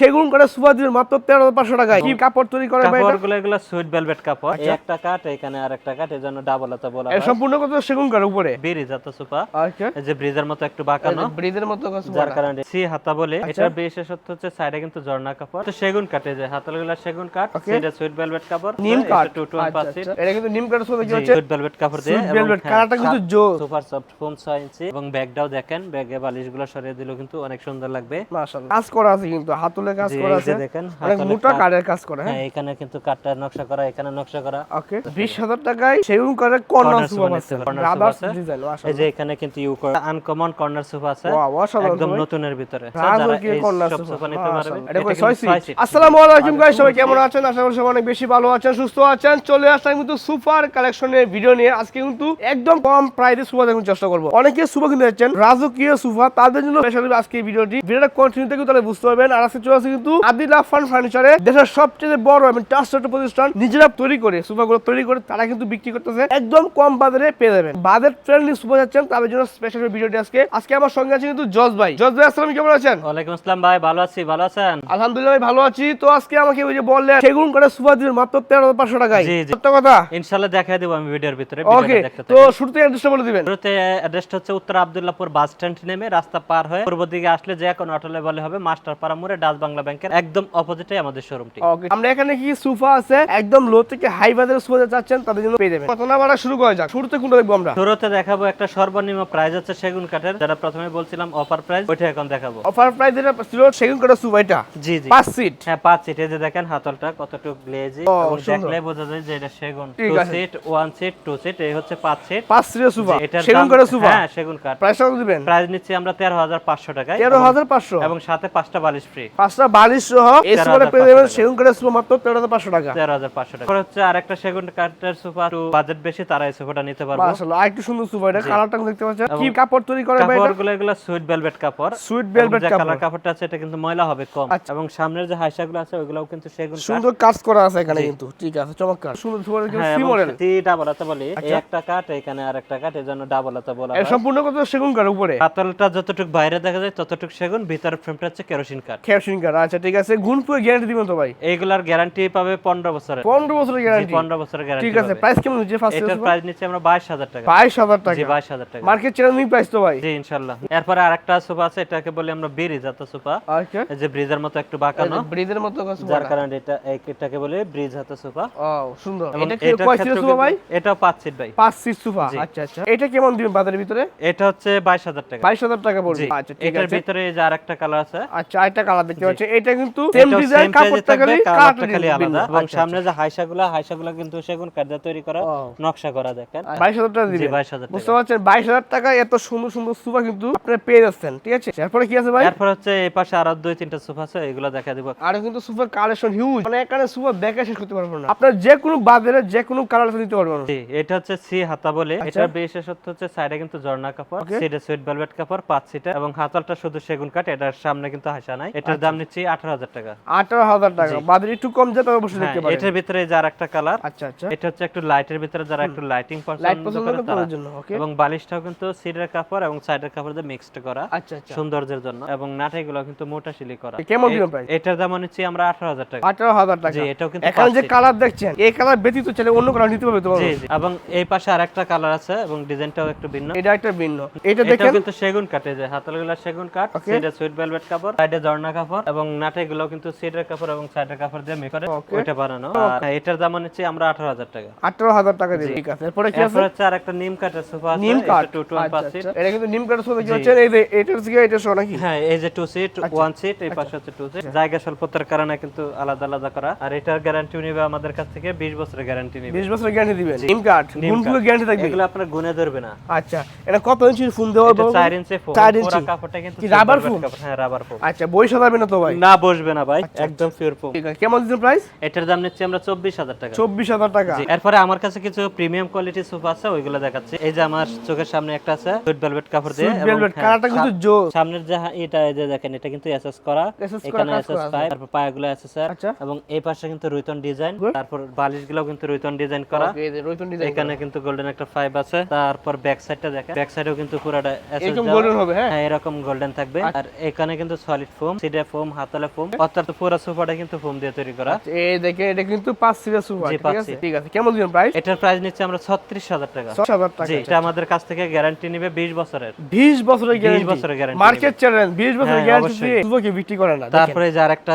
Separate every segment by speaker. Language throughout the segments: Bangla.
Speaker 1: সেগুন করে সুপার দিবেন মাত্র তেরো পাঁচশো টাকায়। কি কাপড় তৈরি করে
Speaker 2: কাপড়গুলো এগুলো সুইট ভেলভেট কাপড়।
Speaker 1: আচ্ছা।
Speaker 2: একটা কাট এখানে আর একটা কাট এজন্য ডাবল হাতা বলা হয়।
Speaker 1: সম্পূর্ণ কত? সেগুন করে উপরে?
Speaker 2: ব্রিজ হাতা সুপা।
Speaker 1: আচ্ছা
Speaker 2: যে ব্রিজের মতো একটু বাঁকানো।
Speaker 1: ব্রিজের মতো
Speaker 2: যার কারণে সি হাতা বলে।
Speaker 1: আচ্ছা।
Speaker 2: এটার বিশেষত্ব হচ্ছে সাইডে কিন্তু ঝর্ণা কাপড়। তো সেগুন কাটে যে সেগুন কাট। সেটা সুইট ভেলভেট কাপড়।
Speaker 1: নিম
Speaker 2: টু টু
Speaker 1: আচ্ছা, আচ্ছা। এটা কিন্তু নিম কি হচ্ছে
Speaker 2: সুইট ভেলভেট কাপড় দিয়ে।
Speaker 1: velvet,
Speaker 2: হ্যাঁ,
Speaker 1: কালারটা কিন্তু।
Speaker 2: সুপার সফট ফোম 6 ইঞ্চি এবং ব্যাগটাও দেখেন ব্যাগে বালিশগুলো সরিয়ে দিলেও কিন্তু অনেক সুন্দর লাগবে।
Speaker 1: মাশাআল্লাহ। কাজ করা আছে কিন্তু হাতুলে কাজ করা আছে।
Speaker 2: দেখেন,
Speaker 1: অনেক মোটা কাঠের কাজ করা হ্যাঁ?
Speaker 2: হ্যাঁ এখানে কিন্তু কাঠটা নকশা করা এখানে নকশা করা।
Speaker 1: ওকে বিশ হাজার টাকায় সেগুন করে কর্নার
Speaker 2: sofa
Speaker 1: আছে।
Speaker 2: আছে।
Speaker 1: ডিজাইন
Speaker 2: এই যে এখানে কিন্তু ইউ আনকমন কর্নার সোফা আছে একদম। নতুনের ভিতরে।
Speaker 1: কি কর্নার সোফা
Speaker 2: সোফা নিতে পারবে
Speaker 1: এটা কই
Speaker 2: কিন্তু
Speaker 1: ছয়
Speaker 2: ছয়
Speaker 1: সিট? আসসালামু আলাইকুম গাইস সবাই কেমন আছেন? আশা করি সবাই অনেক বেশি ভালো আছেন সুস্থ আছেন। চলে আসলাম কিন্তু সুপার কালেকশনের ভিডিও নিয়ে। আজকে কিন্তু একদম কম প্রাইসে সুপা দেখুন চেষ্টা করব। অনেকে সুপা কিনতে যাচ্ছেন রাজকীয় সুপা তাদের জন্য স্পেশালি আজকে এই ভিডিওটি ভিডিওটা কন্টিনিউ থেকে তাহলে বুঝতে পারবেন। আর আজকে চলে কিন্তু আদিলা ফার্নিচারে দেশের সবচেয়ে বড় এবং ট্রাস্টেড প্রতিষ্ঠান নিজেরা তৈরি করে তৈরি করে তারা কিন্তু বিক্রি করতেছে। একদম কম বাজারে পেয়ে যাবেন। বাজেট ফ্রেন্ডলি যাচ্ছেন তাদের জন্য স্পেশাল ভিডিওটি আজকে। আজকে আমার সঙ্গে আছে কিন্তু জজ ভাই। জজ ভাই আসসালাম কেমন আছেন?
Speaker 2: ওয়ালাইকুম আসসালাম ভাই ভালো আছি ভালো আছেন?
Speaker 1: আলহামদুলিল্লাহ ভাই ভালো আছি। তো আজকে আমাকে ওই যে বললেন সেগুন করে সুপার দিবেন মাত্র তেরো পাঁচশো টাকায়।
Speaker 2: জি।
Speaker 1: সত্য কথা?
Speaker 2: ইনশাআল্লাহ দেখাই দেব আমি ভিডিওর ভিতরে
Speaker 1: ওকে তো শুরুতে অ্যাড্রেসটা বলে দিবেন।
Speaker 2: শুরুতে অ্যাড্রেসটা হচ্ছে উত্তর আব্দুল্লাহপুর বাস স্ট্যান্ড নেমে রাস্তা পার হয়ে পূর্ব দিকে আসলে যে এখন অটোলে বলে হবে মাস্টারপাড়া মোড়ে ডাচ বাংলা ব্যাংকের একদম অপোজিটে আমাদের শোরুমটি।
Speaker 1: ওকে আমরা এখানে কি সোফা আছে একদম লো থেকে হাই বাজারে সোফা চাচ্ছেন তাদের জন্য পেয়ে যাবেন। কত না বাড়া শুরু করা যাক শুরুতে কোনটা দেখব আমরা?
Speaker 2: শুরুতে দেখাবো একটা সর্বনিম্ন প্রাইস হচ্ছে সেগুন কাঠের যেটা প্রথমে বলছিলাম অফার প্রাইস ওইটা এখন দেখাবো।
Speaker 1: অফার প্রাইস যেটা ছিল সেগুন করে সোফা এটা?
Speaker 2: জি জি।
Speaker 1: পাঁচ সিট
Speaker 2: হ্যাঁ পাঁচ সিট এই যে দেখেন হাতলটা কতটুকু গ্লেজি এবং দেখলে বোঝা যায় যে এটা সেগুন। Two seat one seat two seat এই হচ্ছে পাঁচ সিট
Speaker 1: পাঁচ সিটের সোফা?
Speaker 2: এটার
Speaker 1: সেগুন করে সোফা?
Speaker 2: হ্যাঁ সেগুন কাঠ।
Speaker 1: প্রাইসটা কত দিবেন?
Speaker 2: প্রাইস নিচ্ছি আমরা তেরো হাজার পাঁচশো টাকায়
Speaker 1: তেরো হাজার পাঁচশো।
Speaker 2: এবং সাথে পাঁচটা বালিশ ফ্রি
Speaker 1: পাঁচটা বালিশ সহ এই সোফাটা পেয়ে যাবেন সেগুন করে সোফা মাত্র তেরো হাজার পাঁচশো টাকা।
Speaker 2: তেরো হাজার পাঁচশো টাকা। হচ্ছে আরেকটা সেগুন কাঠের সোফা একটু বাজেট বেশি তারা এই সোফাটা নিতে পারব।
Speaker 1: আরেকটু সুন্দর সোফা এটা কালারটা দেখতে পাচ্ছেন। কি কাপড় তৈরি করে ভাই
Speaker 2: কাপড়গুলো এগুলো সুইট ভেলভেট কাপড়।
Speaker 1: সুইট ভেলভেট কাপড়।
Speaker 2: কালার কাপড়টা আছে এটা কিন্তু ময়লা হবে কম।
Speaker 1: আচ্ছা।
Speaker 2: এবং সামনের যে হাইসাগুলো আছে ওইগুলোও কিন্তু সেগুন কাঠ।
Speaker 1: সুন্দর কাজ করা আছে এখানে কিন্তু ঠিক আছে চমৎকার। সুন্দর সোফা
Speaker 2: হ্যাঁ
Speaker 1: সি মডেল
Speaker 2: ডাবল বলি এই একটা কাঠ এখানে আর একটা কাঠ এজন্য ডাবল হাতা বলা হয়।
Speaker 1: সম্পূর্ণ কত সেগুন কাঠ উপরে?
Speaker 2: পাতলটা যতটুকু বাইরে দেখা যায় ততটুকু সেগুন ভিতরের ফ্রেমটা হচ্ছে কেরোসিন কাঠ।
Speaker 1: খেয়াসিন কাঠ আচ্ছা ঠিক আছে। গুণ পুরো গ্যারান্টি দিবেন তো ভাই?
Speaker 2: এইগুলার গ্যারান্টি পাবে পনেরো বছরের।
Speaker 1: পনেরো বছরের গ্যারান্টি
Speaker 2: পনেরো বছরের গ্যারান্টি
Speaker 1: ঠিক আছে প্রাইস কেমন হচ্ছে? ফার্স্ট
Speaker 2: এটার প্রাইস নিচ্ছে আমরা বাইশ হাজার টাকা।
Speaker 1: বাইশ হাজার
Speaker 2: জি
Speaker 1: টাকা
Speaker 2: বাইশ হাজার টাকা।
Speaker 1: মার্কেট চ্যালেঞ্জিং প্রাইস তো ভাই।
Speaker 2: জি ইনশাল্লাহ এরপরে আরেকটা সোফা আছে এটাকে বলি আমরা ব্রিজ হাতা সোফা।
Speaker 1: আচ্ছা।
Speaker 2: এই যে ব্রিজের মতো একটু বাঁকানো।
Speaker 1: ব্রিজের মতো কাজ
Speaker 2: যার কারণে এটা এটাকে বলে ব্রিজ হাতা সোফা।
Speaker 1: ও সুন্দর। এটা কি কয়
Speaker 2: ক্ষেত্রেও
Speaker 1: সোফা ভাই?
Speaker 2: এটাও পাঁচ সিট ভাই।
Speaker 1: পাঁচ সিট সোফা। আচ্ছা আচ্ছা। এটা কেমন দিবেন বাজারের ভিতরে?
Speaker 2: এটা হচ্ছে বাইশ হাজার টাকা।
Speaker 1: বাইশ হাজার টাকা পড়বে আচ্ছা ঠিক
Speaker 2: এটার
Speaker 1: আছে।
Speaker 2: ভিতরে যে আরেকটা কালার আছে।
Speaker 1: আচ্ছা আরেকটা কালার দেখতে পাচ্ছি এটা কিন্তু সেম ডিজাইন
Speaker 2: same price এ
Speaker 1: কাপড়টা খালি
Speaker 2: কালারটা
Speaker 1: কালারটা
Speaker 2: খালি আলাদা। এবং
Speaker 1: আচ্ছা,
Speaker 2: সামনে যে হাইসাগুলা হাইসাগুলা কিন্তু সেগুন কাঠ তৈরি করা নকশা করা দেখেন।
Speaker 1: বাইশ হাজার টাকা দিবেন
Speaker 2: বাইশ হাজার
Speaker 1: বুঝতে পারছেন? বাইশ হাজার টাকা এত সুন্দর সুন্দর সোফা কিন্তু আপনারা পেয়ে যাচ্ছেন ঠিক আছে? এরপরে কি আছে ভাই?
Speaker 2: এরপর হচ্ছে এই পাশে আরও দুই তিনটা সোফা আছে এগুলো দেখা দিব।
Speaker 1: আর কিন্তু সুপার কালেকশন হিউজ মানে এখানে সুপার দেখে শেষ করতে পারব না। আপনার যে কোনো বাজারে যে কোনো কালার নিতে পারবেন।
Speaker 2: জি এটা হচ্ছে সি হাতা বলে।
Speaker 1: আচ্ছা।
Speaker 2: এটার বিশেষত্ব হচ্ছে সাইডে কিন্তু ঝর্ণা কাপড়. সিটে সুইট ভেলভেট কাপড় পাঁচ সিটে এবং হাতলটা শুধু সেগুন কাঠ এটার সামনে কিন্তু হাসা নাই।
Speaker 1: আচ্ছা।
Speaker 2: এটার দাম নিচ্ছি আঠারো হাজার টাকা।
Speaker 1: আঠারো হাজার টাকা। বাজারে একটু কম যায় অবশ্যই
Speaker 2: হ্যাঁ,
Speaker 1: দেখতে পারেন।
Speaker 2: এটার ভিতরে যার একটা কালার
Speaker 1: আচ্ছা আচ্ছা।
Speaker 2: এটা হচ্ছে একটু লাইটের ভিতরে যারা একটু লাইটিং পছন্দ
Speaker 1: পছন্দ
Speaker 2: করে
Speaker 1: করে
Speaker 2: তারা।
Speaker 1: তাদের জন্য ওকে
Speaker 2: এবং বালিশটাও কিন্তু সিটের কাপড় এবং সাইডের কাপড় দিয়ে মিক্সড করা
Speaker 1: আচ্ছা আচ্ছা।
Speaker 2: সৌন্দর্যের জন্য। এবং নাটাইগুলো কিন্তু মোটা শিলি করা।
Speaker 1: কেমন দিবেন প্রাইস
Speaker 2: এটার দাম নিচ্ছি আমরা আঠারো হাজার টাকা।
Speaker 1: আঠারো হাজার টাকা।
Speaker 2: জি এটাও কিন্তু
Speaker 1: এখানে যে কালার দেখছেন এই কালার ব্যতীত চলে অন্য কালার নিতে পারবে তোমার
Speaker 2: জি জি। এবং এই পাশে আরেকটা কালার আছে এবং ডিজাইনটাও একটু ভিন্ন।
Speaker 1: এটা একটা ভিন্ন। এটা দেখেন।
Speaker 2: কিন্তু সেগুন কাঠে যে হাতলগুলো সেগুন কাঠ
Speaker 1: Okay.
Speaker 2: সুইট ভেলভেট কাপড় সাইডে ঝর্ণা কাপড়। এবং নাটাইগুলো কিন্তু সিটের কাপড় এবং সাইডের কাপড় দিয়ে মিক্স করে. ওইটা বানানো। আর এটার দাম নিচ্ছি আমরা আঠারো হাজার টাকা।
Speaker 1: আঠারো হাজার টাকা দিবে ঠিক আছে এরপরে কি আছে?
Speaker 2: হচ্ছে আরেকটা নিম কাঠের সোফা আছে
Speaker 1: নিম কাঠ।
Speaker 2: টু টু
Speaker 1: আচ্ছা,
Speaker 2: পাঁচ
Speaker 1: আচ্ছা।
Speaker 2: সিট
Speaker 1: এটা কিন্তু নিম কাঠের সাথে কি হচ্ছে এই যে এটার থেকে এটা শো নাকি?
Speaker 2: হ্যাঁ এই যে টু সিট
Speaker 1: আচ্ছা।
Speaker 2: ওয়ান সিট এই পাশে হচ্ছে টু সিট জায়গা স্বল্পতার কারণে কিন্তু আলাদা আলাদা করা। আর এটার গ্যারান্টি নিবে আমাদের কাছ থেকে বিশ বছরের গ্যারান্টি নিবে।
Speaker 1: বিশ বছরের গ্যারান্টি দিবেন? নিম
Speaker 2: নিম
Speaker 1: গুণগুলো গ্যারান্টি থাকবে?
Speaker 2: এগুলো আপনার গুনে ধরবে না।
Speaker 1: আচ্ছা এটা কত ইঞ্চি ফোন দেওয়া
Speaker 2: এটা চার ইঞ্চি ফোম
Speaker 1: চার
Speaker 2: পুরো
Speaker 1: ইঞ্চি।
Speaker 2: কাপড়টা কিন্তু
Speaker 1: foam?
Speaker 2: কাপড়, হ্যাঁ রাবার ফোম
Speaker 1: আচ্ছা বই সাজাবে না তো? ভাই?
Speaker 2: না বসবে না ভাই একদম পিওর ফোম
Speaker 1: কেমন দিচ্ছেন প্রাইস
Speaker 2: এটার দাম নিচ্ছি আমরা চব্বিশ হাজার টাকা।
Speaker 1: চব্বিশ হাজার টাকা।
Speaker 2: এরপরে আমার কাছে কিছু প্রিমিয়াম কোয়ালিটির সোফা আছে ওইগুলো দেখাচ্ছি। এই যে আমার চোখের সামনে একটা আছে সুইট ভেলভেট কাপড় দিয়ে
Speaker 1: সুইট ভেলভেট
Speaker 2: হ্যাঁ,
Speaker 1: কালারটা কিন্তু জোস।
Speaker 2: সামনের যে এটা এই যে দেখেন এটা কিন্তু এসএস করা। এখানে এসএস তারপর পায়াগুলো এসএসআর
Speaker 1: আচ্ছা।
Speaker 2: এবং এই পাশে কিন্তু রুইতন ডিজাইন তারপর বালিশগুলো কিন্তু রুইতন ডিজাইন করা। এখানে কিন্তু গোল্ডেন একটা ফাইভ আছে। তারপর ব্যাক সাইডটা দেখেন ব্যাক সাইডেও কিন্তু পুরোটা
Speaker 1: এরকম গোল্ডেন হবে হ্যাঁ।
Speaker 2: হ্যাঁ এরকম গোল্ডেন থাকবে। আর এখানে কিন্তু সলিড ফোম সিডে ফোম ফোম হাতলে ফোম। অর্থাৎ পুরো সোফাটা কিন্তু ফোম দিয়ে তৈরি করা।
Speaker 1: এই দেখেন এটা কিন্তু পাঁচ সিটের সোফা ঠিক আছে? ঠিক আছে কেমন দিবেন প্রাইস
Speaker 2: এটার প্রাইস নিচ্ছে আমরা ছত্রিশ হাজার টাকা।
Speaker 1: ছয় হাজার টাকা
Speaker 2: জি এটা আমাদের কাছ থেকে গ্যারান্টি নিবে বিশ বছরের।
Speaker 1: বিশ বছরের গ্যারান্টি 20
Speaker 2: বছরের guarantee
Speaker 1: মার্কেট চ্যালেঞ্জ বিশ বছরের গ্যারান্টি। দিয়ে সুজুকি বিক্রি করে না
Speaker 2: তারপরে যার একটা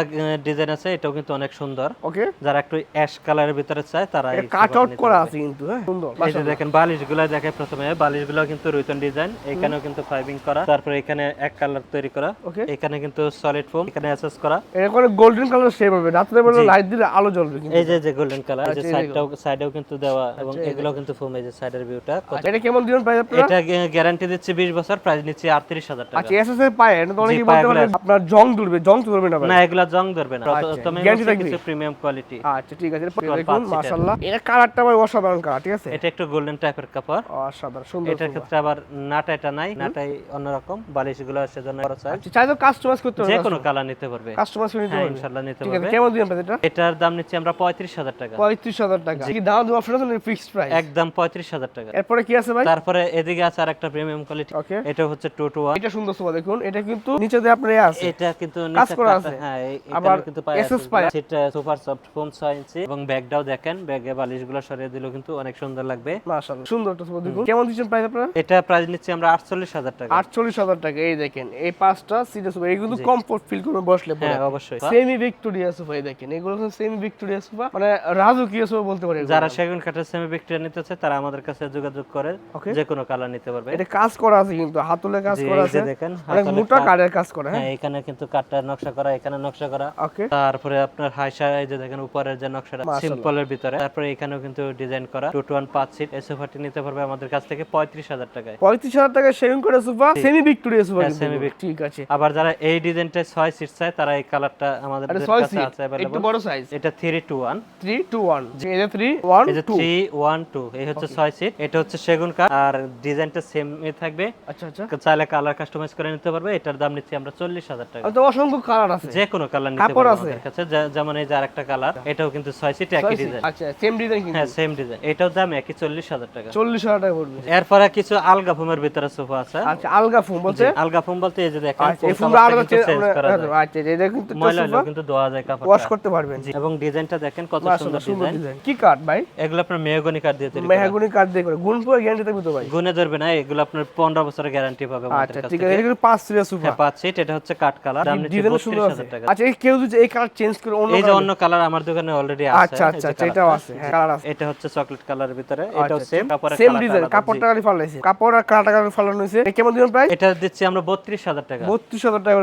Speaker 2: ডিজাইন আছে এটাও কিন্তু অনেক সুন্দর।
Speaker 1: ওকে
Speaker 2: যারা একটু অ্যাশ কালারের ভিতরে চায় তারা
Speaker 1: কাট আউট করা আছে কিন্তু হ্যাঁ সুন্দর
Speaker 2: এই যে। দেখেন বালিশগুলো দেখে প্রথমে। বালিশগুলো কিন্তু রুইতন ডিজাইন এখানেও কিন্তু ফাইবিং করা। তারপরে এখানে এক কালার তৈরি করা।
Speaker 1: Okay.
Speaker 2: এখানে কিন্তু সলিড ফোম এখানে অ্যাসেস করা।
Speaker 1: এটা করে গোল্ডেন কালার শেপ হবে। রাত্রে বেলা লাইট দিলে আলো জ্বলবে কিন্তু।
Speaker 2: এই যে যে গোল্ডেন কালার এই যে
Speaker 1: আচ্ছা,
Speaker 2: সাইডটাও সাইডেও কিন্তু দেওয়া এবং
Speaker 1: আচ্ছা,
Speaker 2: এগুলো কিন্তু ফোম এই যে সাইডের ভিউটা
Speaker 1: আচ্ছা, এটা কেমন দিবেন প্রাইস আপনারা?
Speaker 2: এটা গ্যারান্টি দিচ্ছে 20 বছর প্রাইস নিচ্ছে 38000 টাকা।
Speaker 1: আচ্ছা এসএস এর পায়ে এটা তো অনেকেই বলতে পারে
Speaker 2: পায়েগুলো-
Speaker 1: আপনার জং ধরবে জং ধরবে না
Speaker 2: না এগুলা জং ধরবে না।
Speaker 1: আচ্ছা,
Speaker 2: প্রথমে
Speaker 1: থাকবে?
Speaker 2: কিছু প্রিমিয়াম কোয়ালিটি
Speaker 1: আচ্ছা ঠিক আছে দেখুন। মাশাআল্লাহ। এটা কালারটা ভাই অসাধারণ কালার ঠিক আছে?
Speaker 2: এটা একটু গোল্ডেন টাইপের কাপড়।
Speaker 1: অসাধারণ সুন্দর
Speaker 2: এটার ক্ষেত্রে আবার নাটা এটা নাই নাটাই অন্যরকম বালিশগুলো সেজন্য বড় সাইজ
Speaker 1: আচ্ছা চাইলে কাস্টমাইজ করতে
Speaker 2: যে কোনো কালার নিতে পারবে।
Speaker 1: কাস্টমাইজ করে নিতে
Speaker 2: হ্যাঁ
Speaker 1: পারবে।
Speaker 2: ইনশাআল্লাহ নিতে পারবে।
Speaker 1: কেমন দিবেন এটা?
Speaker 2: এটার দাম নিচ্ছি আমরা 35000 টাকা।
Speaker 1: পঁয়ত্রিশ হাজার টাকা। কি দাম দেওয়া অপশন আছে ফিক্সড প্রাইস
Speaker 2: একদম 35000 টাকা।
Speaker 1: এরপরে কি আছে ভাই?
Speaker 2: তারপরে এদিকে আছে আরেকটা প্রিমিয়াম কোয়ালিটি এটা হচ্ছে 2 টু 1
Speaker 1: এটা সুন্দর সোফা দেখুন। এটা কিন্তু নিচে দিয়ে আপনার আছে।
Speaker 2: এটা কিন্তু
Speaker 1: কাজ করা আছে।
Speaker 2: হ্যাঁ
Speaker 1: আবার
Speaker 2: কিন্তু
Speaker 1: SS পায়ে।
Speaker 2: সেটা সুপার সফট ফোম 6 ইঞ্চি এবং ব্যাগটাও দেখেন। ব্যাগে বালিশগুলো সরিয়ে দিলেও কিন্তু অনেক সুন্দর লাগবে।
Speaker 1: মাশাআল্লাহ সুন্দর একটা সোফা দেখুন। কেমন দিচ্ছেন প্রাইস আপনারা?
Speaker 2: এটা প্রাইস নিচ্ছি আমরা 48000 টাকা।
Speaker 1: আটচল্লিশ হাজার টাকা এই দেখেন। এই পাঁচটা সিরিয়াস কিন্তু কমফোর্ট ফিল করবে বসলে পরে।
Speaker 2: হ্যাঁ অবশ্যই।
Speaker 1: সেমি ভিক্টোরিয়া সোফা দেখেন এগুলো সেমি ভিক্টোরিয়া সোফা। মানে রাজকীয় সোফা বলতে পারি
Speaker 2: যারা সেগুন কাঠের সেমি ভিক্টোরিয়া নিতে চায় তারা আমাদের কাছে যোগাযোগ করে যে কোনো কালার নিতে পারবে।
Speaker 1: এটা কাজ করা আছে কিন্তু হাতুলে কাজ করা আছে।
Speaker 2: দেখেন
Speaker 1: অনেক মোটা কাঠের কাজ করা হ্যাঁ।
Speaker 2: হ্যাঁ এখানে কিন্তু কাঠটার নকশা করা এখানে নকশা করা।
Speaker 1: ওকে।
Speaker 2: তারপরে আপনার হাইসা এই যে দেখেন উপরের যে নকশাটা সিম্পলের ভিতরে। তারপরে এখানেও কিন্তু ডিজাইন করা টু টু ওয়ান পাঁচ সিট এই সোফাটি নিতে পারবে আমাদের কাছ থেকে পঁয়ত্রিশ হাজার টাকায়।
Speaker 1: পঁয়ত্রিশ হাজার টাকা সেভিং করে সোফা সেমি ভিক্টোরিয়া সোফা
Speaker 2: হ্যাঁ,
Speaker 1: কিন্তু। ঠিক আছে।
Speaker 2: আবার যারা এই ডিজাইনটা ছয় সিট চায় তারা এই কালারটা আমাদের কাছে আছে
Speaker 1: একটু বড় সাইজ
Speaker 2: এটা three two one
Speaker 1: three two one এটা থ্রি ওয়ান
Speaker 2: এই যে
Speaker 1: টু
Speaker 2: থ্রি ওয়ান টু এই হচ্ছে ছয় সিট এটা হচ্ছে সেগুন কাঠ আর ডিজাইনটা সেম থাকবে।
Speaker 1: আচ্ছা আচ্ছা।
Speaker 2: চাইলে কালার কাস্টমাইজ করে নিতে পারবে। এটার দাম নিচ্ছি আমরা চল্লিশ হাজার টাকা।
Speaker 1: তো অসংখ্য কালার আছে।
Speaker 2: যে কোনো কালার নিতে পারবে
Speaker 1: আছে?
Speaker 2: আমাদের কাছে। যেমন এই যে আরেকটা কালার এটাও কিন্তু ছয় সিট একই ডিজাইন
Speaker 1: আচ্ছা সেম ডিজাইন কিন্তু।
Speaker 2: হ্যাঁ সেম ডিজাইন এটাও দাম একই চল্লিশ হাজার টাকা।
Speaker 1: চল্লিশ হাজার টাকা পড়বে।
Speaker 2: এরপরে কিছু আলগা ফোমের ভিতরে সোফা আছে।
Speaker 1: আচ্ছা আলগা ফোম বলতে?
Speaker 2: আলগা ফোম বলতে এই যে দেখেন
Speaker 1: আচ্ছা এই ফোমটা আলাদা
Speaker 2: কাভারটা করা।
Speaker 1: আচ্ছা এটা কিন্তু
Speaker 2: ময়লা হলেও কিন্তু ধোয়া যায় কাপড়টা।
Speaker 1: ওয়াশ করতে পারবেন।
Speaker 2: জি, এবং ডিজাইনটা দেখেন কত সুন্দর ডিজাইন
Speaker 1: কি কাঠ ভাই?
Speaker 2: এগুলো আপনার মেহগনি কাঠ দিয়ে তৈরি।
Speaker 1: মেহাগুনি কাঠ দিয়ে করে। গুণ পুরো গ্যারান্টি থাকবে তো ভাই।
Speaker 2: গুনে ধরবে না এগুলো আপনার পনেরো বছরের গ্যারান্টি পাবে
Speaker 1: আচ্ছা ঠিক আছে। কিন্তু পাঁচ সিরিয়াস সোফা
Speaker 2: হ্যাঁ পাঁচ সিট এটা হচ্ছে কাঠ কালার দাম নিচ্ছে
Speaker 1: ডিজাইন সুন্দর
Speaker 2: বত্রিশ
Speaker 1: আছে।
Speaker 2: হাজার টাকা।
Speaker 1: আচ্ছা এই কেউ যদি এই কালার চেঞ্জ করে অন্য
Speaker 2: এই যে অন্য কালার আমার দোকানে অলরেডি আছে
Speaker 1: আচ্ছা আচ্ছা আচ্ছা এটাও আছে হ্যাঁ কালার আছে।
Speaker 2: এটা হচ্ছে চকলেট কালারের ভিতরে। এটাও
Speaker 1: আচ্ছা,
Speaker 2: সেম কাপড়ের
Speaker 1: সেম ডিজাইন কাপড়টা খালি ফালাইছে কাপড় আর কালারটা খালি ফালানো হয়েছে। এটা কেমন দিবেন প্রাইস
Speaker 2: এটা দিচ্ছি আমরা বত্রিশ হাজার টাকা।
Speaker 1: বত্রিশ হাজার টাকা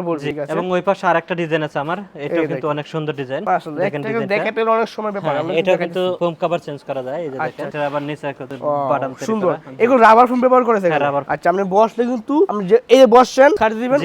Speaker 1: আছে।
Speaker 2: এবং ওই পাশে আরেকটা ডিজাইন আছে আমার। এটাও কিন্তু অনেক সুন্দর ডিজাইন দেখেন
Speaker 1: অনেক সময় ব্যাপার।
Speaker 2: হ্যাঁ, এটা কিন্তু ফোম কভার চেঞ্জ করা যায় এই যে দেখেন। এটা আবার নিচে একটা
Speaker 1: সুন্দর। এগুলো রাবার ফোম ব্যবহার করেছে
Speaker 2: হ্যাঁ,
Speaker 1: আচ্ছা আপনি বসলে কিন্তু আপনি এই যে বসছেন ছাড়ি দিবেন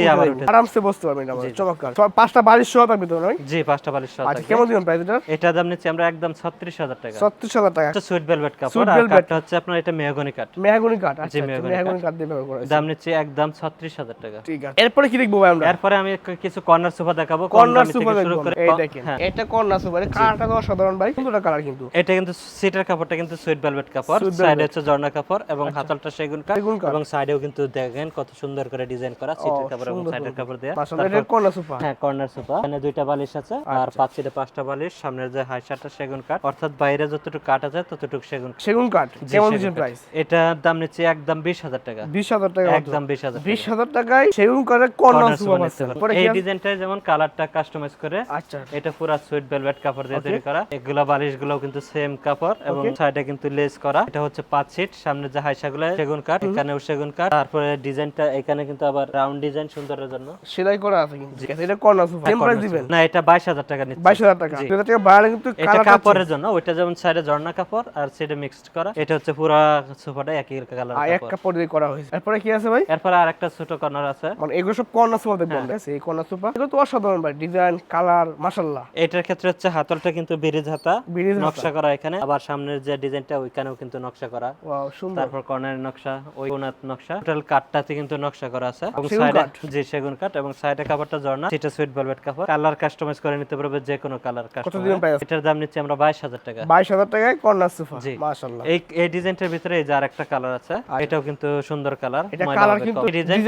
Speaker 1: আরামসে বসতে পারবেন চমৎকার। পাঁচটা বাড়ির সহ থাকবে তো নয়
Speaker 2: জি পাঁচটা বালিশ সহ
Speaker 1: আচ্ছা কেমন দিবেন প্রাইস এটা
Speaker 2: এটা দাম নিচ্ছি আমরা একদম ছত্রিশ হাজার টাকা।
Speaker 1: ছত্রিশ হাজার টাকা।
Speaker 2: এটা সুইট ভেলভেট কাপড় আর। হচ্ছে আপনার এটা মেহগনি কাঠ
Speaker 1: মেহাগুনি কাঠ আচ্ছা আচ্ছা,
Speaker 2: মেহগনি
Speaker 1: দিয়ে ব্যবহার করেছে
Speaker 2: দাম নিচ্ছি একদম ছত্রিশ হাজার টাকা।
Speaker 1: ঠিক আছে। এরপরে কি দেখব ভাই আমরা?
Speaker 2: এরপরে আমি কিছু কর্নার সোফা দেখাবো
Speaker 1: কর্নার
Speaker 2: থেকে শুরু করে
Speaker 1: এই দেখেন
Speaker 2: হ্যাঁ।
Speaker 1: এটা কর্নার সুপার কালারটা তো অসাধারণ ভাই সুন্দর কালার কিন্তু।
Speaker 2: এটা কিন্তু সিটের কাপড়টা কিন্তু সুইট ভেলভেট কাপড় সাইডে হচ্ছে জর্না কাপড় এবং হাতলটা সেগুন কাঠ এবং সাইডেও কিন্তু দেখেন কত সুন্দর করে ডিজাইন করা সিটের কাপড় এবং সাইডের কাপড় দেয়া।
Speaker 1: এটা কর্নার সুপার
Speaker 2: হ্যাঁ কর্নার সোফা। এখানে দুইটা বালিশ আছে আর পাঁচ সিটে পাঁচটা বালিশ সামনের যে হাইসারটা সেগুন কাঠ। অর্থাৎ বাইরে যতটুকু কাঠ আছে ততটুকু সেগুন
Speaker 1: সেগুন কাঠ কেমন দিচ্ছেন প্রাইস
Speaker 2: এটার দাম নিচ্ছে একদম বিশ হাজার টাকা।
Speaker 1: বিশ হাজার টাকা
Speaker 2: একদম বিশ হাজার
Speaker 1: বিশ হাজার টাকায় সেগুন কাঠের কর্নার
Speaker 2: সোফা
Speaker 1: পরে
Speaker 2: এই ডিজাইনটা যেমন কালারটা কাস্টমাইজ করে
Speaker 1: আচ্ছা।
Speaker 2: এটা পুরো সুইট ভেলভেট কাপড় দিয়ে তৈরি করা। এগুলা বালিশগুলো কিন্তু সেম কাপড় এবং সাইডে কিন্তু লেস করা। এটা হচ্ছে পাঁচ সিট সামনে যে হাইসা গুলো সেগুন কাঠ এখানেও সেগুন কাঠ। তারপরে ডিজাইনটা এখানে কিন্তু আবার রাউন্ড ডিজাইন সুন্দরের জন্য।
Speaker 1: সেলাই করা আছে কিন্তু। এটা কর্নার সুপার সেম দিবেন?
Speaker 2: না এটা বাইশ হাজার টাকা নিচ্ছে।
Speaker 1: বাইশ হাজার টাকা। দুই হাজার টাকা বাড়ালে কিন্তু
Speaker 2: এটা কাপড়ের জন্য ওইটা যেমন সাইডে ঝর্ণা কাপড় আর সাইডে মিক্সড করা। এটা হচ্ছে পুরো সোফাটা একই কালার
Speaker 1: আর এক কাপড়। দিয়ে করা হয়েছে। এরপরে কি আছে ভাই?
Speaker 2: এরপরে আরেকটা ছোট কর্নার আছে।
Speaker 1: মানে এগুলো সব কর্নার
Speaker 2: হ্যাঁ।
Speaker 1: আমরা, ঠিক আছে এই কর্নার সুপার এগুলো তো অসাধারণ ভাই ডিজাইন কালার মাশাআল্লাহ।
Speaker 2: এটার ক্ষেত্রে হচ্ছে হাতলটা কিন্তু বিরিজ হাতা
Speaker 1: বিরিজ
Speaker 2: নকশা করা এখানে। আবার সামনের যে ডিজাইনটা ওইখানেও কিন্তু নকশা করা।
Speaker 1: ওয়াও সুন্দর।
Speaker 2: তারপর কর্নারের নকশা ওই কোনার নকশা। টোটাল কাঠটাতে কিন্তু নকশা করা আছে। এবং সাইডে? জি সেগুন কাঠ এবং সাইডে কাপড়টা জর্না সেটা সুইট ভেলভেট কাপড়। কালার কাস্টমাইজ করে নিতে পারবে যে কোনো কালার কাস্টমাইজ
Speaker 1: price?
Speaker 2: এটার দাম নিচ্ছে আমরা বাইশ হাজার টাকা।
Speaker 1: বাইশ হাজার টাকায় কর্নার সুপার
Speaker 2: জি।
Speaker 1: মাশাআল্লাহ।
Speaker 2: এই এই ডিজাইনটার ভিতরে এই যে আরেকটা কালার আছে এটাও কিন্তু
Speaker 1: সুন্দর কালার
Speaker 2: ময়লা
Speaker 1: কালার কিন্তু
Speaker 2: ডিজাইন।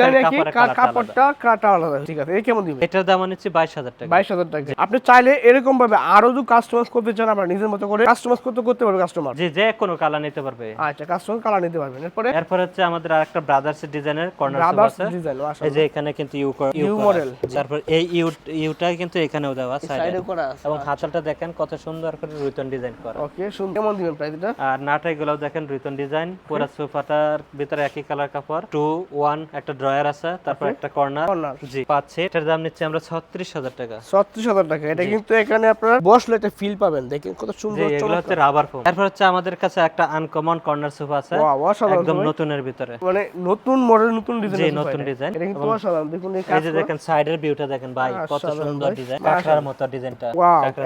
Speaker 1: কাপড়টা কাটা আলাদা। ঠিক আছে এই কেমন দিবেন
Speaker 2: এটার দাম নিচ্ছি বাইশ হাজার টাকা।
Speaker 1: বাইশ হাজার টাকা। আপনি চাইলে এরকম ভাবে আরও যদি কাস্টমাইজ করতে চান আপনার নিজের মতো করে কাস্টমাইজ করতে করতে পারবে কাস্টমার
Speaker 2: জি যে কোনো কালার নিতে পারবে।
Speaker 1: আচ্ছা কাস্টমার কালার নিতে পারবেন। এরপরে?
Speaker 2: এরপর হচ্ছে আমাদের আরেকটা ব্রাদার্স ডিজাইনের কর্নার
Speaker 1: ব্রাদার্স ডিজাইন
Speaker 2: এই যে এখানে কিন্তু ইউ ইউ। আছে। তারপর এই ইউ ইউটা কিন্তু এখানেও দেওয়া সাইডে
Speaker 1: করা আছে
Speaker 2: এবং হাতলটা দেখেন কত সুন্দর করে রুইতন ডিজাইন করা।
Speaker 1: ওকে শুন কেমন দিবেন প্রাইস এটা?
Speaker 2: আর নাটাই গুলো দেখেন রুইতন ডিজাইন পুরো সোফাটার ভিতরে একই কালার কাপড়। টু ওয়ান একটা ড্রয়ার আছে। তারপর একটা কর্নার
Speaker 1: কর্নার
Speaker 2: জি পাচ্ছে। এটার দাম নিচ্ছি আমরা ছত্রিশ হাজার টাকা।
Speaker 1: ছত্রিশ হাজার টাকা। এটা কিন্তু এখানে আপনার বসলে একটা ফিল পাবেন। দেখেন কত সুন্দর
Speaker 2: এগুলো হচ্ছে রাবার ফোম তারপর হচ্ছে আমাদের কাছে একটা আনকমন কর্নার সোফা আছে। একদম নতুনের ভিতরে।
Speaker 1: মানে নতুন মডেল নতুন ডিজাইন
Speaker 2: জি, নতুন।
Speaker 1: এটা। কিন্তু অসাধারণ। দেখুন এই
Speaker 2: যে দেখেন সাইডের ভিউটা দেখেন ভাই কত সুন্দর ডিজাইন। কাঁকড়ার মতো ডিজাইনটা।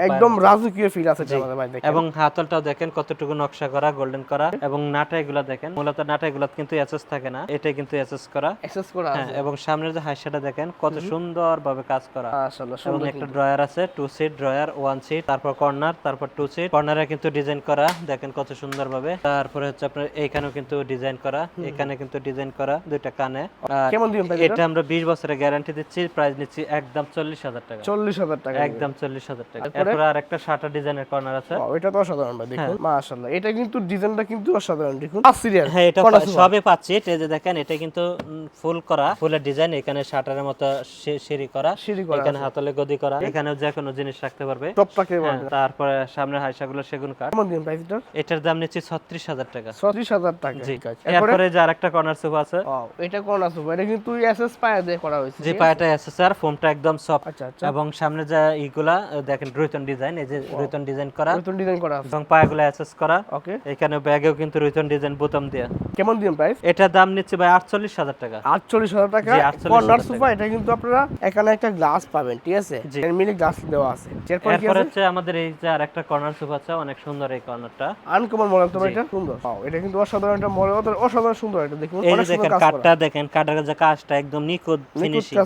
Speaker 1: একদম রাজকীয় ফিল আছে আমাদের ভাই দেখেন।
Speaker 2: এবং হাতলটাও দেখেন কতটুকু নকশা করা গোল্ডেন করা। এবং নাটাইগুলো দেখেন মূলত নাটাইগুলো কিন্তু এসএস থাকে না। এটাই কিন্তু এসএস করা।
Speaker 1: অ্যাক্সেস করা
Speaker 2: হ্যাঁ এবং সামনের যে হাইসাটা দেখেন কত সুন্দর ভাবে কাজ করা।
Speaker 1: মাশাআল্লাহ
Speaker 2: এবং
Speaker 1: সুন্দর
Speaker 2: একটা ড্রয়ার আছে two seat drawer one seat তারপর কর্নার তারপর টু সিট কর্নারে কিন্তু ডিজাইন করা দেখেন কত সুন্দর ভাবে তারপরে হচ্ছে আপনার এইখানেও কিন্তু ডিজাইন করা এখানে কিন্তু ডিজাইন করা দুইটা কানে।
Speaker 1: কেমন দিবেন
Speaker 2: এটা আমরা বিশ বছরের গ্যারান্টি দিচ্ছি প্রাইস নিচ্ছি একদম চল্লিশ হাজার টাকা।
Speaker 1: চল্লিশ হাজার টাকা
Speaker 2: একদম চল্লিশ হাজার টাকা। শাটার ডিজাইনের কর্নার আছে।
Speaker 1: এটা তো অসাধারণ ভাই দেখুন। মাশাআল্লাহ এটা কিন্তু ডিজাইনটা কিন্তু অসাধারণ দেখুন। সিরিয়াল
Speaker 2: হ্যাঁ এটা সবে পাচ্ছি এটা যে দেখেন এটা কিন্তু ফুল করা। ফুলের ডিজাইন এখানে শাটারের মতো সিঁড়ি করা।
Speaker 1: সিঁড়ি করা
Speaker 2: এখানে হাতলে গদি করা। এখানেও যে কোনো জিনিস রাখতে পারবে।
Speaker 1: টপটাকে
Speaker 2: হ্যাঁ, তারপরে সামনে হাইসাগুলো সেগুন কাঠ।
Speaker 1: কেমন দিবেন প্রাইস এটা?
Speaker 2: এটার দাম নিচ্ছি ছত্রিশ হাজার টাকা।
Speaker 1: ছত্রিশ হাজার টাকা
Speaker 2: জি।
Speaker 1: ঠিক আছে। এরপরে
Speaker 2: যে আরেকটা কর্নার সোফা আছে।
Speaker 1: এটা আছে ভাই? এটা কিন্তু এসএস পায়া দিয়ে করা হয়েছে
Speaker 2: যে পায়াটা এসএসআর ফোমটা একদম সফট
Speaker 1: আচ্ছা আচ্ছা।
Speaker 2: এবং সামনে যে ইগুলা দেখেন রুইতন ডিজাইন এই যে রুইতন ডিজাইন করা।
Speaker 1: নতুন ডিজাইন করা
Speaker 2: এবং পায়াগুলো এসএস করা।
Speaker 1: ওকে
Speaker 2: এখানে ব্যাগেও কিন্তু রুইতন ডিজাইন বোতাম দেয়া।
Speaker 1: কেমন দিবেন প্রাইস
Speaker 2: এটার দাম নিচ্ছে ভাই আটচল্লিশ হাজার টাকা।
Speaker 1: আটচল্লিশ হাজার টাকা।
Speaker 2: জি, 48,000
Speaker 1: কর্নার। সোফা এটা কিন্তু আপনারা এখানে একটা গ্লাস পাবেন ঠিক আছে? মিলি গ্লাস দেওয়া আছে। এরপর কি আছে?
Speaker 2: হচ্ছে আমাদের এই যে আর একটা কর্নার সোফা আছে অনেক সুন্দর এই কর্নারটা
Speaker 1: আনকমন মডেল তোমার এটা সুন্দর? Wow, এটা কিন্তু অসাধারণ একটা মডেল অসাধারণ সুন্দর এটা দেখুন।
Speaker 2: এই
Speaker 1: অনেক
Speaker 2: যে
Speaker 1: সুন্দর
Speaker 2: দেখেন
Speaker 1: কাজ করা।
Speaker 2: দেখেন কাঠের যে কাজটা একদম নিখুঁত ফিনিশিং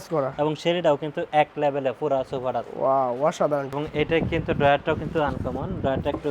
Speaker 2: এবং সেটাও কিন্তু এক লেভেলে পুরো সোফাটা
Speaker 1: ওয়াও অসাধারণ।
Speaker 2: এবং এটা কিন্তু ড্রয়ারটাও কিন্তু আনকমন ড্রয়ারটা একটু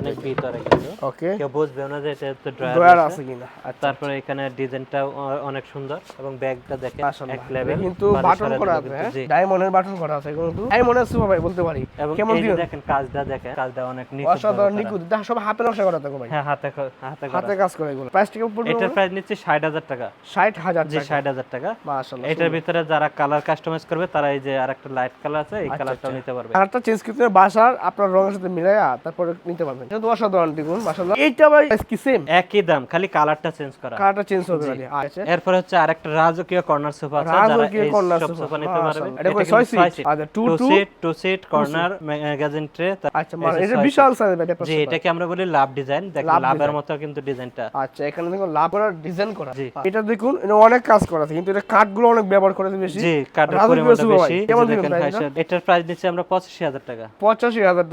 Speaker 2: অনেক ভিতরে কিন্তু।
Speaker 1: ওকে
Speaker 2: কেউ বুঝবে না যে এটা তো
Speaker 1: ড্রয়ার আছে কিনা। আচ্ছা
Speaker 2: তারপরে এখানে ডিজাইনটাও অনেক সুন্দর এবং ব্যাগটা দেখেন। এক লেভেল
Speaker 1: কিন্তু বাটন করা আছে ডায়মন্ডের বাটন করা আছে কিন্তু ডায়মন্ডের সোফা ভাই বলতে পারি। কেমন
Speaker 2: দেখেন কাজটা দেখেন কাজটা অনেক নিখুঁত
Speaker 1: অসাধারণ নিখুঁত। এটা সব হাতে নকশা করা থাকে ভাই।
Speaker 2: হ্যাঁ হাতে হাতে
Speaker 1: হাতে কাজ করে এগুলো। প্রাইস টিকে পড়বে
Speaker 2: এটার প্রাইস নিচ্ছে ষাট হাজার টাকা।
Speaker 1: ষাট হাজার
Speaker 2: জি
Speaker 1: টাকা।
Speaker 2: ষাট হাজার টাকা।
Speaker 1: মাশাআল্লাহ
Speaker 2: এটার ভিতরে যারা কালার কাস্টমাইজ করবে তারা এই যে আরেকটা লাইট কালার আছে
Speaker 1: আচ্ছা,
Speaker 2: এই কালারটাও নিতে পারবে।
Speaker 1: কালারটা চেঞ্জ করতে বাসার আপনার রঙের সাথে মিলাইয়া তারপরে নিতে পারবেন। এটা তো অসাধারণ দেখুন মাশাআল্লাহ। এইটা ভাই কি সেম
Speaker 2: একই দাম খালি কালারটা চেঞ্জ করা।
Speaker 1: কালারটা চেঞ্জ হবে খালি আচ্ছা।
Speaker 2: এরপর হচ্ছে আরেকটা রাজকীয় কর্নার সোফা আছে যারা এই সোফা নিতে পারবে।
Speaker 1: এটা? আচ্ছা, two
Speaker 2: two
Speaker 1: two?
Speaker 2: Seat two seat corner magazine tray
Speaker 1: আচ্ছা মানে এটা বিশাল সাইজ এটা
Speaker 2: জি এটাকে আমরা বলি লাভ ডিজাইন দেখেন লাভের মতো কিন্তু ডিজাইনটা
Speaker 1: আচ্ছা এখানে দেখুন লাভ করা ডিজাইন করা। এটা দেখুন এটা অনেক কাজ করা আছে কিন্তু এটা কাঠগুলো অনেক ব্যবহার করে বেশি।
Speaker 2: জি কাঠের পরিমাণটা বেশি।
Speaker 1: কেমন
Speaker 2: দেখেন এটার প্রাইস দিচ্ছি আমরা পঁচাশি হাজার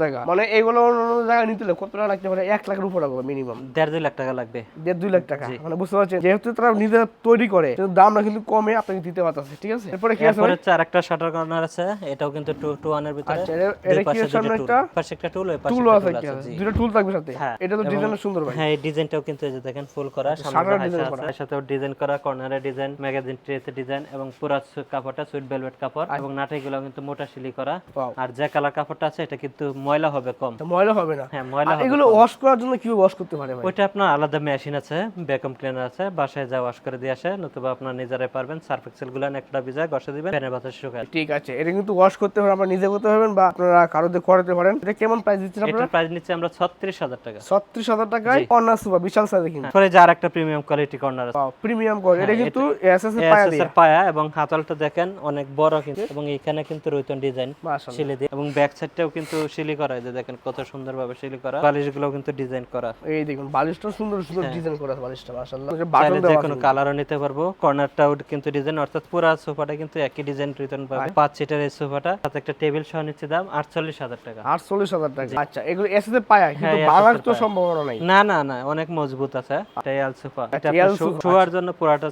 Speaker 2: টাকা।
Speaker 1: মানে এইগুলো অন্য জায়গায় নিতে কত টাকা লাগতে পারে? এক লাখের উপর লাগবে মিনিমাম
Speaker 2: দেড় দুই লাখ টাকা লাগবে।
Speaker 1: দেড় দুই লাখ টাকা। মানে বুঝতে পারছেন যেহেতু তারা নিজে তৈরি করে দামটা কিন্তু কমে আপনাকে দিতে পারতেছে ঠিক আছে? এরপরে কি আছে
Speaker 2: আরেকটা শাটার কর্নার আছে এটাও কিন্তু টু টু ওয়ানের ভিতরে।
Speaker 1: আচ্ছা, এটা- কি সামনে একটা
Speaker 2: পাশে একটা টুল ওই পাশে
Speaker 1: টুল আছে
Speaker 2: আছে,
Speaker 1: আছে। দুটো টুল থাকবে সাথে।
Speaker 2: হ্যাঁ,
Speaker 1: এটা তো ডিজাইন সুন্দর ভাই।
Speaker 2: হ্যাঁ এই ডিজাইনটাও কিন্তু এই যে দেখেন ফুল করা সামনে হাইসা আছে। এর সাথেও ডিজাইন করা কর্নারে ডিজাইন ম্যাগাজিন ট্রেতে ডিজাইন এবং পুরো কাপড়টা সুইট ভেলভেট কাপড় এবং নাটাইগুলো কিন্তু মোটা শিলি করা। আর যে কালার কাপড়টা আছে এটা কিন্তু ময়লা হবে কম।
Speaker 1: তো ময়লা হবে না।
Speaker 2: হ্যাঁ ময়লা
Speaker 1: এগুলো ওয়াশ করার জন্য কি ওয়াশ করতে পারে ভাই?
Speaker 2: ওইটা আপনার আলাদা মেশিন আছে ভ্যাকুয়াম ক্লিনার আছে বাসায় যা ওয়াশ করে দিয়ে আসে নতুবা আপনার নিজেরাই পারবেন সার্ফ এক্সেলগুলো একটা ভিজায় ঘষে দিবেন ফ্যানের বাতাস শুকায়
Speaker 1: ঠিক আছে এটা কিন্তু ওয়াশ করতে হবে আপনারা নিজে করতে পারবেন বা আপনারা কারও দিয়ে করাতে পারেন। এটা কেমন প্রাইস দিচ্ছেন আপনারা?
Speaker 2: প্রাইস নিচ্ছে আমরা ছত্রিশ হাজার টাকা।
Speaker 1: ছত্রিশ হাজার টাকায় কর্নার সুপার বিশাল সাইজে কিন্তু।
Speaker 2: পরে যে আর একটা প্রিমিয়াম কোয়ালিটি কর্নার আছে।
Speaker 1: প্রিমিয়াম করে এটা কিন্তু এসএস এর পায়া দিয়ে
Speaker 2: এর পায়া এবং হাতলটা দেখেন অনেক বড় কিন্তু এবং এখানে কিন্তু রইতন ডিজাইন শিলি দিয়ে এবং ব্যাক সাইডটাও কিন্তু শিলি করা যে দেখেন কত সুন্দরভাবে শিলি করা। বালিশগুলো কিন্তু ডিজাইন করা।
Speaker 1: এই দেখুন বালিশটা সুন্দর সুন্দর ডিজাইন করা আছে বালিশটা মাশাআল্লাহ। বাটন দেওয়া
Speaker 2: কোনো
Speaker 1: আছে।
Speaker 2: কালারও নিতে পারব কর্নারটাও কিন্তু ডিজাইন অর্থাৎ পুরো সোফাটা কিন্তু একই ডিজাইন রিটার্ন পাবে? পাঁচ সিটের এই সোফাটা সাথে একটা টেবিল সহ নিচ্ছে দাম আটচল্লিশ হাজার টাকা।
Speaker 1: আটচল্লিশ হাজার টাকা। আচ্ছা এগুলো এর পায়া কিন্তু
Speaker 2: হ্যাঁ, SS এর
Speaker 1: তো সম্ভাবনা নাই।
Speaker 2: না না না অনেক মজবুত আছে। এটা এল সোফা। এটা
Speaker 1: সোফা,
Speaker 2: শোয়ার জন্য পুরাটা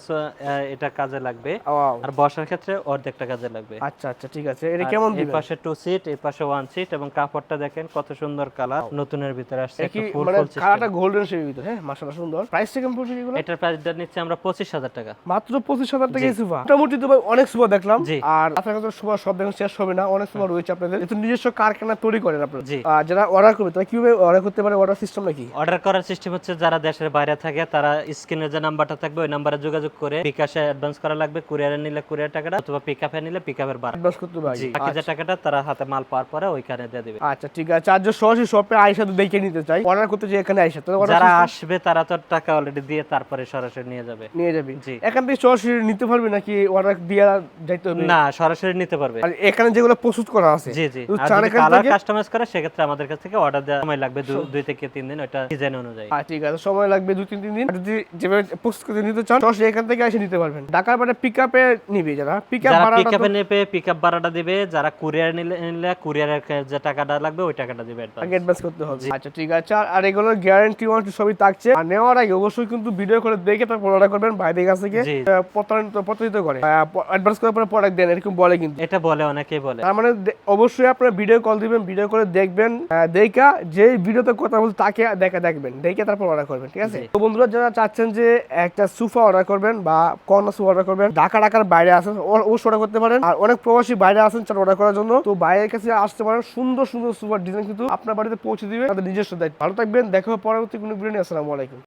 Speaker 2: এটা কাজে লাগবে। আর বসার ক্ষেত্রে অর্ধেকটা কাজে লাগবে।
Speaker 1: আচ্ছা আচ্ছা ঠিক আছে। এটা কেমন
Speaker 2: এই পাশে টু সিট এই পাশে ওয়ান সিট এবং কাপড়টা দেখেন কত সুন্দর কালার। নতুনের ভিতরে আসছে একটা ফুল ফুল system।
Speaker 1: কালারটা গোল্ডেন শেড ভিতরে হ্যাঁ মাশাআল্লাহ সুন্দর। প্রাইস কেমন পড়ছে এগুলো?
Speaker 2: এটার প্রাইসটা নিচ্ছে আমরা পঁচিশ হাজার টাকা।
Speaker 1: মাত্র পঁচিশ হাজার টাকা সোফা। মোটামুটি তো ভাই অনেক সোফা দেখলাম। আর আপনার কাছে সুপার সব দেখুন শেষ হবে না অনেক সুপার রয়েছে আপনাদের। যেহেতু নিজস্ব কারখানা তৈরি করেন আপনারা। যারা অর্ডার করবে তারা কীভাবে অর্ডার করতে পারে? অর্ডার সিস্টেম নাকি?
Speaker 2: অর্ডার করার সিস্টেম হচ্ছে যারা দেশের বাইরে থাকে তারা স্ক্রিনে যে নাম্বারটা থাকবে ওই নাম্বারে যোগাযোগ করে বিকাশে অ্যাডভান্স করা লাগবে কুরিয়ারে নিলে কুরিয়ার টাকাটা অথবা পিক আপে নিলে পিক আপের ভাড়া।
Speaker 1: অ্যাডভান্স করতে পারি
Speaker 2: জি বাকি যে টাকাটা তারা হাতে মাল পাওয়ার পরে ওইখানে দিয়ে দিবে।
Speaker 1: আচ্ছা ঠিক আছে। আর যে সরাসরি শপে আইসা তো দেখে নিতে চাই। অর্ডার করতে চাই এখানে আইসা তো
Speaker 2: যারা আসবে তারা তো টাকা অলরেডি দিয়ে তারপরে সরাসরি নিয়ে যাবে।
Speaker 1: নিয়ে যাবি।
Speaker 2: জি।
Speaker 1: এখান থেকে সরাসরি নিতে পারবি নাকি অর্ডার দিয়ে যাইতে হবে?
Speaker 2: না সরাসরি নিতে পারবে।
Speaker 1: আর এখানে যেগুলো প্রস্তুত করা আছে
Speaker 2: জি জি। আর কালার কাস্টমাইজ করে সেক্ষেত্রে আমাদের কাছ থেকে অর্ডার দেওয়া সময় লাগবে দুই থেকে তিন দিন ওটা ডিজাইন অনুযায়ী।
Speaker 1: আচ্ছা ঠিক আছে সময় লাগবে দু তিন দিন। যদি যেভাবে প্রস্তুত করে নিতে চান সরাসরি এখান থেকে এসে নিতে পারবেন। ঢাকার বাইরে পিক আপে নিবি যারা। পিক আপ
Speaker 2: যারা
Speaker 1: ভাড়াটা
Speaker 2: পিকআপে
Speaker 1: তো
Speaker 2: নেবে পিকআপ ভাড়াটা দিবে যারা কুরিয়ার নিলে নিলে কুরিয়ারের যে টাকাটা লাগবে ওই টাকাটা দিবে।
Speaker 1: আগে অ্যাডভান্স করতে হবে। আচ্ছা ঠিক আছে। আর- এগুলোর গ্যারান্টি ওয়ারেন্টি সবই থাকছে। আর নেওয়ার আগে অবশ্যই কিন্তু ভিডিও করে দেখে তারপর অর্ডার করবেন। বাইরের কাছ থেকে প্রতারিত প্রতারিত করে। অ্যাডভান্স করার পরে প্রোডাক্ট দেন এরকম বলে কিন্তু।
Speaker 2: এটা বলে অনেকেই বলে।
Speaker 1: তার মানে অবশ্যই আপনারা ভিডিও কল দিবেন ভিডিও করে দেখবেন দেখা যে ভিডিওতে কথা বলছে তাকে দেখা দেখবেন দেখে তারপর অর্ডার করবেন ঠিক আছে? তো বন্ধুরা যারা চাচ্ছেন যে একটা সোফা অর্ডার করবেন বা কর্নার সোফা অর্ডার করবেন ঢাকা ঢাকার বাইরে আছেন ও- অবশ্যই অর্ডার করতে পারেন। আর অনেক প্রবাসী বাইরে আছেন চান অর্ডার করার জন্য। তো বাইরের কাছে আসতে পারেন সুন্দর সুন্দর সোফার ডিজাইন কিন্তু আপনার বাড়িতে পৌঁছে দিবে। তাদের নিজস্ব দায়িত্ব। ভালো থাকবেন দেখা হবে পরবর্তী কোনো ভিডিও নিয়ে। আসসালামু আলাইকুম।